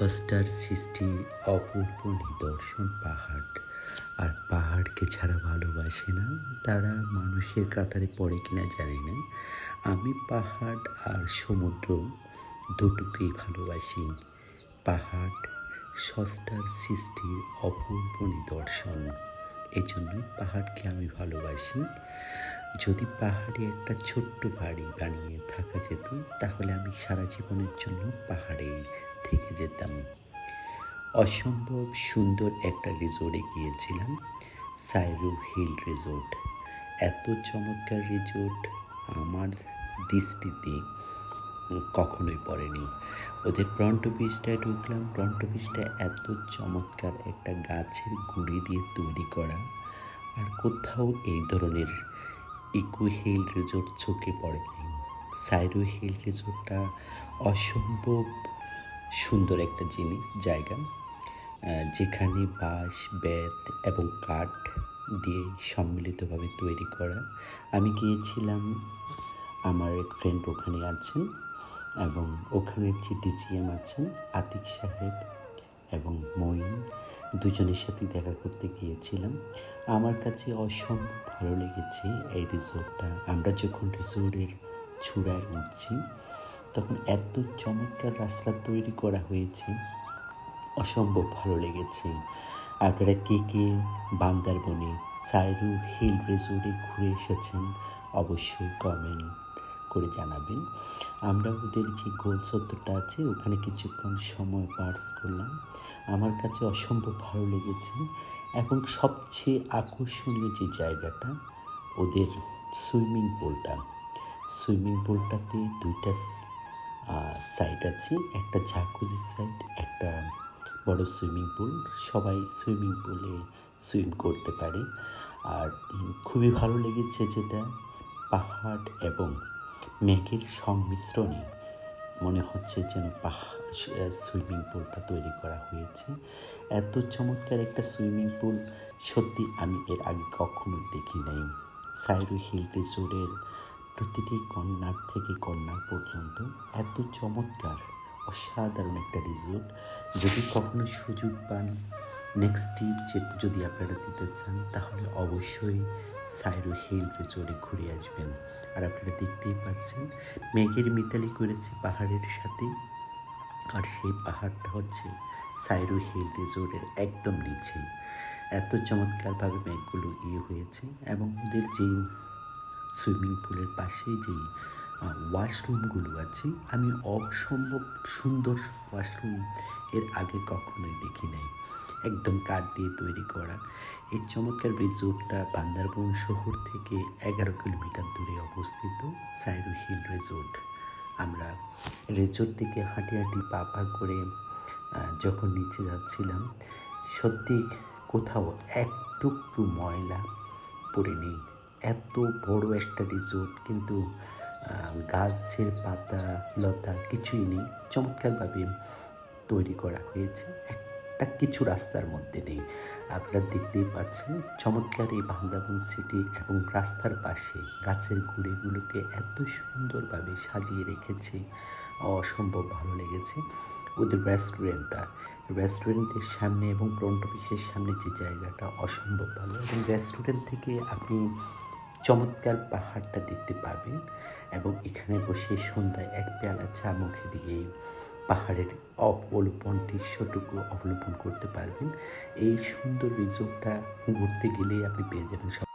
স্রষ্টার সৃষ্টির অপূর্ব নিদর্শন, পাহাড়। আর পাহাড়কে ছাড়া ভালোবাসে না তারা মানুষের কাতারে পড়ে কিনা জানি না। আমি পাহাড় আর সমুদ্র দুটোকেই ভালোবাসি। পাহাড়, স্রষ্টার সৃষ্টির অপূর্ব নিদর্শন। এই জন্যই পাহাড়কে আমি ভালোবাসি। যদি পাহাড়ে একটা ছোট্ট বাড়ি বানিয়ে থাকা যেত, তাহলে আমি সারা জীবনের জন্য পাহাড়ে থেকে যেতাম। অসম্ভব সুন্দর একটা রিসোর্টে গিয়েছিলাম, সাইরু হিল রিসোর্ট এত চমৎকার রিসোর্ট আমার দৃষ্টিতে কখনোই পড়েনি। ওদের ফ্রন্ট অফিসটায় ঢুকলাম ফ্রন্ট অফিসটা এত চমৎকার একটা গাছের গুঁড়ি দিয়ে তৈরি করা, আর কোথাও এই ধরনের ইকো হিল রিসোর্ট চোখে পড়েনি। সাইরো হিল রিসোর্টটা অসম্ভব সুন্দর একটা জিনিস, জায়গা যেখানে বাঁশ, বেত এবং কাঠ দিয়ে সম্মিলিতভাবে তৈরি করা। আমি গিয়েছিলাম, আমার এক ফ্রেন্ড ওখানে আছেন এবং ওখানের যে ডিজিএম আছেন, আতিক সাহেব এবং মঈন, দুজনের সাথে দেখা করতে গিয়েছিলাম। আমার কাছে অসম্ভব ভালো লেগেছে এই রিসোর্টটা আমরা যখন রিসোর্টের চূড়ায় উঠছি তখন এত চমৎকার রাস্তা তৈরি করা হয়েছে। অসম্ভব ভালো লেগেছে। আপনারা কে কে বান্দারবনে সাইরু হিল রিসোর্টে ঘুরে এসেছেন অবশ্যই কমেন্ট করে জানাবেন। আমরা ওদের যে গোল সত্যটা আছে, ওখানে কিছুক্ষণ সময় পার্স করলাম। আমার কাছে অসম্ভব ভালো লেগেছে এবং সবচেয়ে আকর্ষণীয় যে জায়গাটা, ওদের সুইমিং পুলটা। সুইমিং পুলটাতে দুইটা সাইড আছে, একটা ঝাকুজি সাইড একটা বড় সুইমিং পুল সবাই সুইমিং পুলে সুইম করতে পারে। আর খুবই ভালো লেগেছে যেটা, পাহাড় এবং মেঘের সংমিশ্রণে মনে হচ্ছে যেন পাহাড় সুইমিং পুলটা তৈরি করা হয়েছে। এত চমৎকার একটা সুইমিং পুল সত্যি আমি এর আগে কখনোই দেখি নাই সাইরু হিল রিসোর্টের প্রতিটি কন্যার থেকে কন্যার পর্যন্ত এত চমৎকার, অসাধারণ একটা রিসোর্ট যদি কখনো সুযোগ পান নেক্সট ট্রিপ যে যদি আপনারা দিতে চান, তাহলে অবশ্যই সাইরো হিল রিসোর্টে ঘুরে আসবেন। আর আপনারা দেখতেই পাচ্ছেন, মেঘের মিতালি করেছে পাহাড়ের সাথে। আর সেই পাহাড়টা হচ্ছে সাইরো হিল রিসোর্টের একদম নিচে। এত চমৎকারভাবে মেঘগুলো ইয়ে হয়েছে এবং ওদের যেই সুইমিং পুলের পাশেই যেই ওয়াশরুমগুলো আছে, আমি অসম্ভব সুন্দর ওয়াশরুম এর আগে কখনোই দেখি নাই। একদম কাঠ দিয়ে তৈরি করা। এই চমৎকার রিসোর্টটা বান্দারবন শহর থেকে এগারো কিলোমিটার দূরে অবস্থিত সাইরু হিল রিসোর্ট আমরা রিসোর্ট থেকে হাঁটি হাঁটি পা পা করে যখন নিচে যাচ্ছিলাম সত্যি কোথাও একটুকু ময়লা পড়ে নেই। এত বড় একটা রিসোর্ট কিন্তু গাছের পাতা, লতা কিছুই নেই। চমৎকারভাবে তৈরি করা হয়েছে। একটা কিছু রাস্তার মধ্যে নেই। আপনারা দেখতেই পাচ্ছেন, চমৎকার এই বান্দাবন সিটি এবং রাস্তার পাশে গাছের গুঁড়িগুলোকে এত সুন্দরভাবে সাজিয়ে রেখেছে। অসম্ভব ভালো লেগেছে। ওদের রেস্টুরেন্টটা রেস্টুরেন্টের সামনে এবং ফ্রন্ট অফিসের সামনে যে জায়গাটা অসম্ভব ভালো। এবং রেস্টুরেন্ট থেকে আপনি চমৎকার পাহাড়টা দেখতে পাবেন এবং এখানে বসে সন্ধ্যায় এক পেয়ালা চা মুখে দিয়ে পাহাড়ের অবলোপন, দৃশ্যটুকু অবলম্বন করতে পারবেন। এই সুন্দর রিসোর্টটা ঘুরতে গেলে আপনি পেয়ে যাবেন সব।